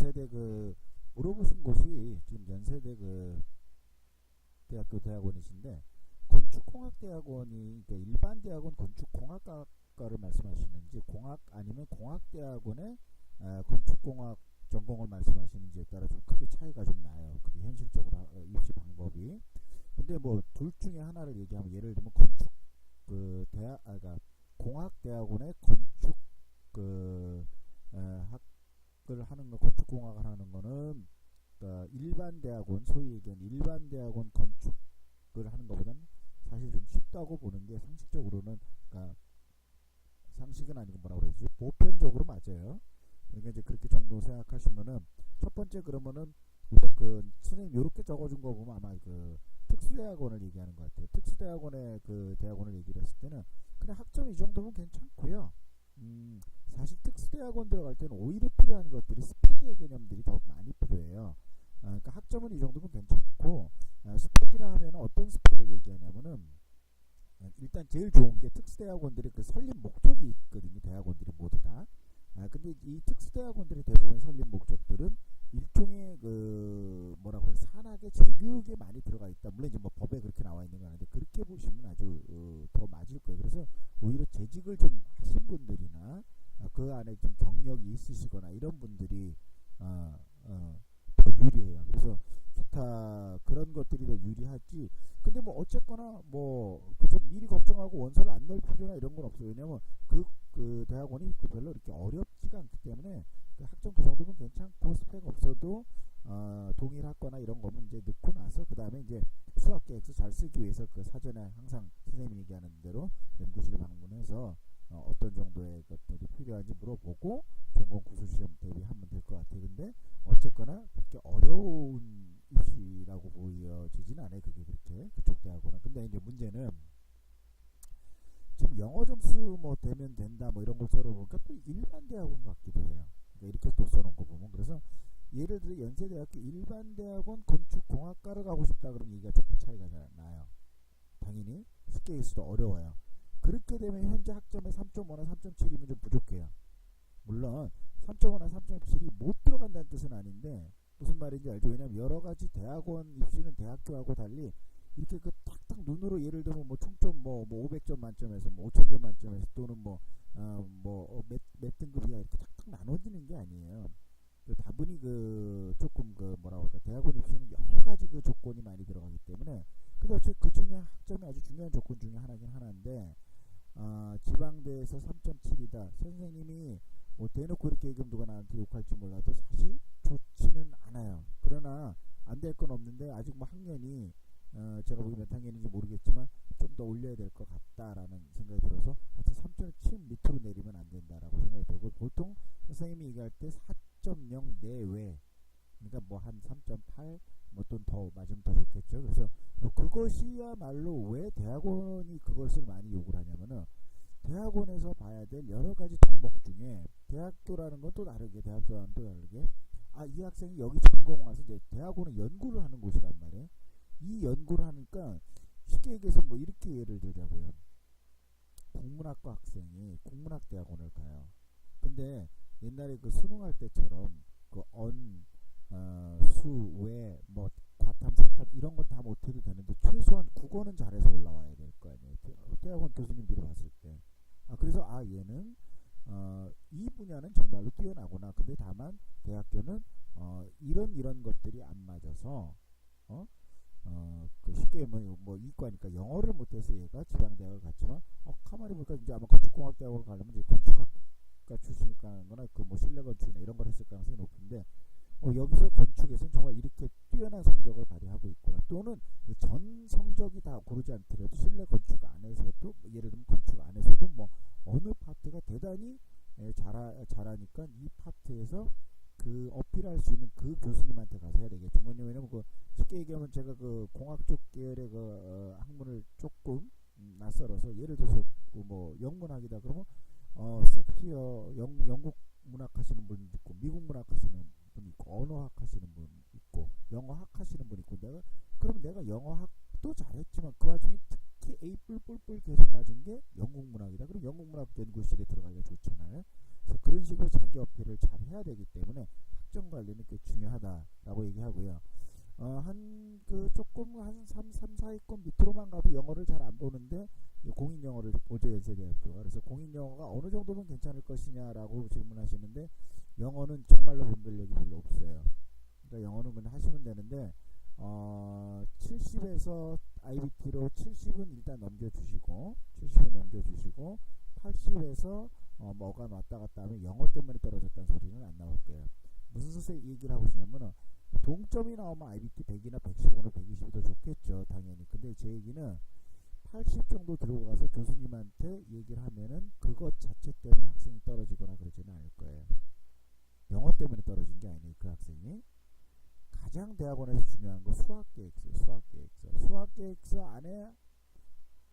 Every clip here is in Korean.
연세대 그 물어보신 곳이 지금 연세대 그 대학교 대학원이신데 건축공학대학원이 그러니까 일반 대학원 건축공학과를 말씀하시는지 공학 아니면 공학대학원의 아, 건축공학 전공을 말씀하시는지에 따라 좀 크게 차이가 좀 나요. 그게 현실적으로 입시 방법이. 근데 뭐 둘 중에 하나를 얘기하면 예를 들면 건축 그 대학 아 그러니까 공학 대학원의 건축 그 에, 학을 하는 거 건축공학을 하는 거는 그러니까 일반 대학원 소위 얘기하는 일반 대학원 건축을 하는 것보다는 사실 좀 쉽다고 보는 게 상식적으로는 그러니까 상식은 아니고 뭐라 그러지 보편적으로 맞아요. 그러니까 이제 그렇게 정도 생각하시면은 첫 번째 그러면은 우리가 그 선생님 요렇게 적어준 거 보면 아마 그 특수대학원을 얘기하는 것 같아요. 특수대학원의 그 대학원을 얘기를 했을 때는 그냥 학점 이 정도면 괜찮고요. 음, 학원 들어갈 때는 오히려 필요한 것들이 스펙의 개념들이 더 많이 필요해요. 아, 그러니까 학점은 이 정도면 괜찮고 아, 스펙이라 하면 어떤 스펙을 얘기하냐면은 아, 일단 제일 좋은 게 특수대학원들이 그 설립 목적이 있거든요. 대학원들이 모두 다. 아 근데 이 특수대학원들의 대부분 설립 목적들은 일종의 그 뭐라고 해요 산학의 재교육에 많이 들어가 있다. 물론 이제 뭐 법에 그렇게 나와 있는 건 아닌데 그렇게 보시면 아주 어, 더 맞을 거예요. 그래서 오히려 재직을 좀 하신 분들이나 아, 그 안에 좀 경력이 있으시거나 이런 분들이 어, 어, 더 유리해요. 그래서 기타 그런 것들이 더 유리하지. 근데 뭐 어쨌거나 뭐 그저 미리 걱정하고 원서를 안 넣을 필요나 이런 건 없어요. 왜냐면 그, 그 대학원이 그 별로 이렇게 어렵지가 않기 때문에 그 학점 그 정도면 괜찮고 스펙 없어도 어, 동일학거나 이런 거면 이제 넣고 나서 그 다음에 이제 수학 계획서 잘 쓰기 위해서 그 사전에 항상 선생님이 얘기하는 대로 연구실 방문해서 어, 어떤 정도 필요한지 물어보고 전공 구술 시험 대비하면 될 것 같아요. 근데 어쨌거나 그렇게 어려운 입시라고 보여지진 않아요. 그게 그렇게 그쪽 대학원은. 근데 이제 문제는 지금 영어 점수 뭐 되면 된다 뭐 이런 걸 써놓으니까 또 일반 대학원 같기도 해요. 그러니까 이렇게 또 써놓은 거 보면 그래서 예를 들어 연세대학교 일반 대학원 건축공학과를 가고 싶다 그러면 얘기가 조금 차이가 잘 나요. 당연히 쉽게 얘기해서도 어려워요. 그렇게 되면 현재 학점에 3.5나 3.7이면 좀 부족해요. 물론 3.5나 3.7이 못 들어간다는 뜻은 아닌데 무슨 말인지 알죠? 왜냐면 여러 가지 대학원 입시는 대학교하고 달리 이렇게 그 탁탁 눈으로 예를 들면 뭐 총점 뭐, 뭐 500점 만점에서 뭐 5000점 만점에서 또는 뭐어뭐몇 몇 등급 이야 이렇게 탁탁 나눠지는 게 아니에요. 그 다분히 그 조금 그 뭐라고 할까 대학원 입시는 여러 가지 그 조건이 많이 들어가기 때문에 근데 어차피 그 중에 학점이 아주 중요한 조건 중에 하나긴 하나인데 어, 지방대에서 3.7이다 선생님이 뭐 대놓고 이렇게 얘기하면 누가 나한테 욕할지 몰라도 사실 좋지는 않아요. 그러나 안 될 건 없는데 아직 뭐 학년이 어, 제가 보기 몇 학년인지 모르겠지만 좀 더 올려야 될 것 같다라는 생각이 들어서 하여튼 3.7 밑으로 내리면 안 된다라고 생각이 들고 보통 선생님이 얘기할 때 4.0 내외 그러니까 뭐 한 3.8 뭐또더 맞으면 더 좋겠죠. 그래서 어, 그것이야말로 왜 대학원이 그것을 많이 요구를 하냐면은 대학원에서 봐야 될 여러 가지 덕목 중에 대학교라는 건 또 다르게 대학교와는 또 다르게 아 이 학생이 여기 전공 와서 이제 대학원은 연구를 하는 곳이란 말이에요. 이 연구를 하니까 쉽게 얘기해서 뭐 이렇게 예를 들자고요. 국문학과 학생이 국문학 대학원을 가요. 근데 옛날에 그 수능할 때처럼 그 언, 어, 수, 외, 뭐 과탐, 사탐 이런 건 다 못해도 되는데 최소한 국어는 잘해서 올라와야 될 거 아니에요. 대- 대학원 교수님들이 봤을 때. 아 그래서 아 얘는 어, 이 분야는 정말로 뛰어나구나. 근데 다만 대학교는 어, 이런 이런 것들이 안 맞아서 어, 어, 그 쉽게 뭐, 뭐 이과니까 영어를 못해서 얘가 지방 대학을 갔지만 어, 가만히 보니까 이제 아마 건축공학대학을 가려면 이제 건축학과 출신이니까 하는 거나 그 뭐 실내 건축이나 이런 걸 했을 가능성이 높은데 어, 여기서 건축에서는 정말 이렇게 뛰어난 성적을 발휘하고 있구나. 또는 그전 성적이 다 고르지 않더라도 실내 건축 안에서도 뭐 예를 들면 건축 안에서도 뭐 어느 파트가 대단히 에, 잘하, 잘하니까 이 파트에서 그 어필할 수 있는 그 교수님한테 가서 해야 되겠죠. 뭐냐 왜냐면 그 쉽게 얘기하면 제가 그 공학 쪽 계열의 그 어, 학문을 조금 음, 낯설어서 예를 들어서 그뭐 영문학이다 그러면 어 섹스피어 영 영국 문학 하시는 분 있고 미국 문학 하시는 분 있고 언어학 하시는 분 있고 영어학 하시는 분 있고 내가 그럼 내가 영어학도 잘했지만 그 와중에 특히 A 뿔뿔뿔 계속 맞은 게 영국 문학이다. 그럼 영국 문학 연구실에 들어가기가 좋잖아요. 그래서 그런 식으로 자기 어필을 잘 해야 되기 때문에 학점 관리는 꽤 중요하다라고 얘기하고요. 어, 한그 조금 한 3, 3, 4위권 밑으로만 가도 영어를 잘 안 보는데 이 공인 영어를 보죠 연세대학교가 그래서 공인 영어가 어느 정도면 괜찮을 것이냐라고 질문하시는데 영어는 정말로 변별력이 별로 없어요. 그러니까 영어는 그냥 하시면 되는데 어, 70에서 IBT로 70은 일단 넘겨주시고 70은 넘겨주시고 80에서 어, 뭐가 왔다 갔다 하면 영어 때문에 떨어졌다는 소리는 안 나올 거예요. 무슨 뜻의 얘기를 하고 있냐면은 동점이 나오면 IBT 100이나 115나 120이 더 좋겠죠 당연히 근데 제 얘기는 80 정도 들고 가서 교수님한테 얘기를 하면은 그것 자체 때문에 학생이 떨어지거나 그러지는 않을 거예요 영어 때문에 떨어진 게 아니에요 그 학생이. 가장 대학원에서 중요한 거 수학 계획서 수학 계획서. 수학 계획서 안에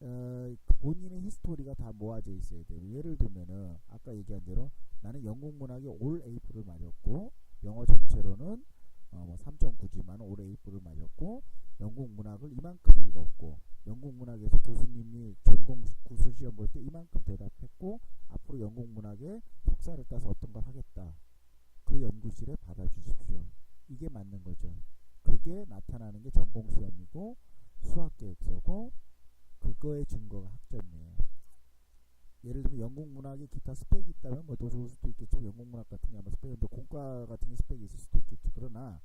어, 본인의 히스토리가 다 모아져 있어야 돼요. 예를 들면은 아까 얘기한 대로 나는 영국 문학에 올 A프를 맞았고 영어 전체로는 어, 뭐 3.9지만 올 A프를 맞았고 영국 문학을 이만큼 읽었고 영국 문학에서 교수님이 전공 구술 시험 볼 때 이만큼 대답했고 앞으로 영국 문학에 석사를 따서 어떤 걸 하겠다. 그 연구실에 받아주십시오. 이게 맞는 거죠. 그게 나타나는 게 전공 시험이고 수학 계획서고 그거의 증거가 학점이에요. 예를 들면 영국 문학에 기타 스펙이 있다면 뭐 더 좋을 수도 있겠죠. 영국 문학 같은 게 아마 스펙인데 공과 같은 게 스펙이 있을 수도 있겠죠. 그러나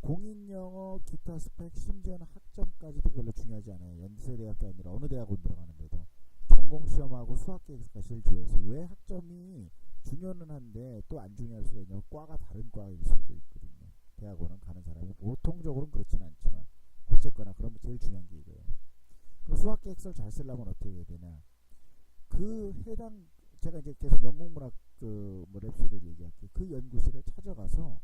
공인 영어 기타 스펙 심지어는 학점까지도 별로 중요하지 않아요. 연세대학교 아니라 어느 대학원 들어가는데도 전공 시험하고 수학 계획서가 제일 중요해서 왜 학점이 중요는 한데 또 안 중요할 수가 있냐면 과가 다른 과일 수도 있거든요. 대학원은 가는 사람이 보통적으로는 그렇지는 않지만 어쨌거나 그러면 제일 중요한 게 이거예요. 그럼 수학 계획서를 잘 쓰려면 어떻게 해야 되냐? 그 해당 제가 이제 계속 영국 문학 그 뭐 랩실을 얘기할게요. 그 연구실을 찾아가서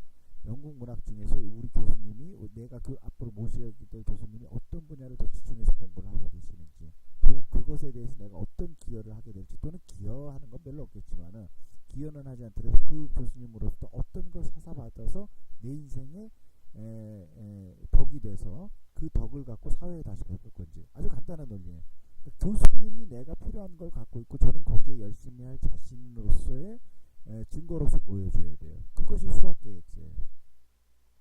영국 문학 중에서 우리 교수님이 내가 그 앞으로 모셔야 될 교수님이 어떤 분야를 더 집중해서 공부를 하고 계시는지 또 그것에 대해서 내가 어떤 기여를 하게 될지 또는 기여하는 건 별로 없겠지만은 기여는 하지 않더라도 그 교수님으로부터 어떤 걸 사사받아서 내 인생에 에, 에, 덕이 돼서 그 덕을 갖고 사회에 다시 베풀 건지 아주 간단한 논리예요. 그러니까 교수님이 내가 필요한 걸 갖고 있고 저는 거기에 열심히 할 자신으로서의 에, 증거로서 보여줘야 돼요. 그것이 수학 계획서예요.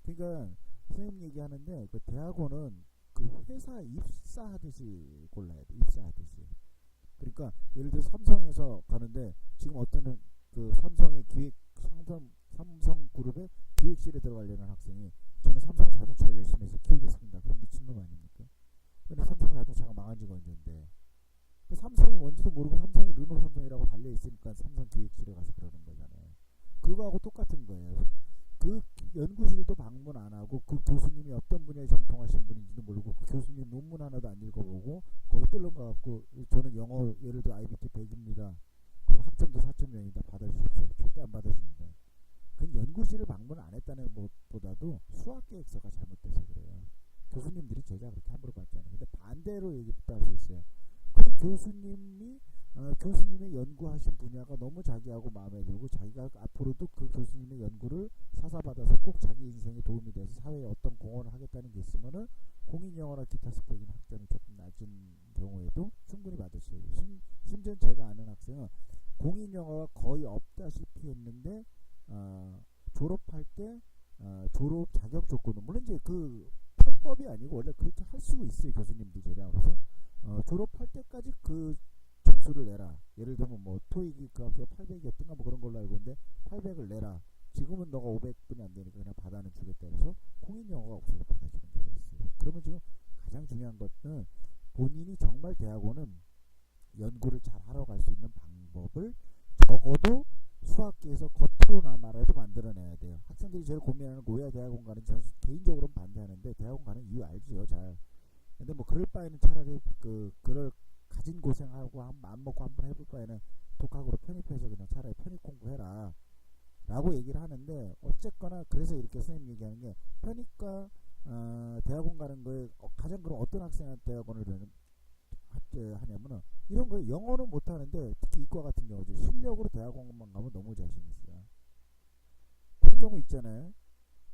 그러니까 선생님 얘기하는데 그 대학원은 그 회사 입사하듯이 골라야 돼. 입사하듯이. 그러니까 예를 들어 삼성에서 가는데 지금 어떤 그 삼성의 기획 삼성 삼성 그룹의 기획실에 들어가려는 학생이 저는 삼성 자동차를 열심히 해서 키우겠습니다. 그럼 미친놈 아닙니까? 근데 삼성 자동차가 망한 지가 언젠데. 그 삼성이 뭔지도 모르고 삼성이 르노 삼성이라고 달려 있으니까 삼성 기획실에 가서 그러는 거잖아요. 그거하고 똑같은 거예요. 그 연구실도 방문 안 하고 그 교수님이 어떤 분야에 정통하신 분인지도 모르고 그 교수님 논문 하나도 안 읽어보고 거기 가갖고 저는 영어 예를 들어 IBT 100입니다. 그 학점도 4.0이다 받아주십시오. 절대 안 받아줍니다. 그 연구실을 방문 안 했다는 것보다도 수학 계획서가 잘못돼서 그래요. 교수님들이 제자 그렇게 함부로 받지 않아요. 근데 반대로 얘기도 할수 있어요. 그 교수님이 어, 교수님의 연구하신 분야가 너무 자기하고 마음에 들고 자기가 앞으로도 연구를 사사받아서 꼭 자기 인생에 도움이 돼서 사회에 어떤 공헌을 하겠다는 게 있으면은 공인 영어나 기타 스펙인 학점이 조금 낮은 경우에도 충분히 받으시고 심, 심지어 제가 아는 학생은 공인 영어가 거의 없다시피 했는데 어, 졸업할 때 어, 졸업 자격 조건은 물론 이제 그 편법이 아니고 원래 그렇게 할 수가 있어요 교수님들 제량 그래서 어, 졸업할 때까지 그 점수를 내라. 예를 들면 뭐 토익이 그 학교 800이었던가 뭐 그런 걸로 알고 있는데 800을 내라. 지금은 너가 500분이 안 되니까 그냥 받아는 주겠다 해서 공인 영어가 없어서 받아주는 데가 있어요. 그러면 지금 가장 중요한 것은 본인이 정말 대학원은 연구를 잘 하러 갈 수 있는 방법을 적어도 수학계에서 겉으로나 말해도 만들어내야 돼요. 학생들이 제일 고민하는 고야 대학원 가는 저는 개인적으로는 반대하는데 대학원 가는 이유 알지요, 잘. 근데 뭐 그럴 바에는 차라리 그 그럴 가진 고생하고 한 마음 먹고 한번 해볼 바에는 독학으로 편입해서 그냥 차라리 편입 공부해라 라고 얘기를 하는데 어쨌거나 그래서 이렇게 선생님 얘기하는 게 편입과 어, 대학원 가는 거에 어, 가장 그럼 어떤 학생한테 대학원을 하냐면은 이런 거 영어는 못하는데 특히 이과 같은 경우죠 실력으로 대학원만 가면 너무 자신 있어요 그런 경우 있잖아요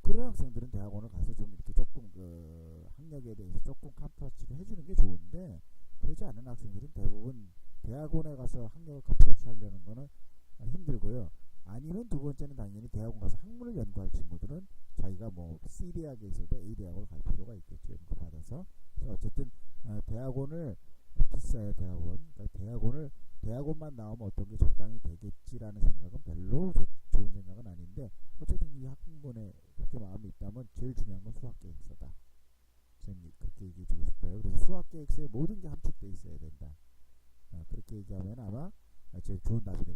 그런 학생들은 대학원을 가서 좀 이렇게 조금 그 학력에 대해서 조금 컴프러치를 해주는 게 좋은데 그러지 않은 학생들은 대부분 대학원에 가서 학력을 컴프러치 하려는 거는 힘들고요. 아니면 두 번째는 당연히 대학원 가서 학문을 연구할 친구들은 자기가 뭐 C 대학에 있어도 A 대학을 갈 필요가 있겠죠. 연구 받아서. 어쨌든 어, 대학원을 비싸요 대학원. 그러니까 대학원을 대학원만 나오면 어떤 게 적당히 되겠지라는 생각은 별로 좋- 좋은 생각은 아닌데 어쨌든 이 학부모에 그렇게 마음이 있다면 제일 중요한 건 수학 계획서다. 저는 그렇게 얘기해 주고 싶어요. 그래서 수학 계획서에 모든 게 함축돼 있어야 된다. 어, 그렇게 얘기하면 아마 제일 좋은 답이 될.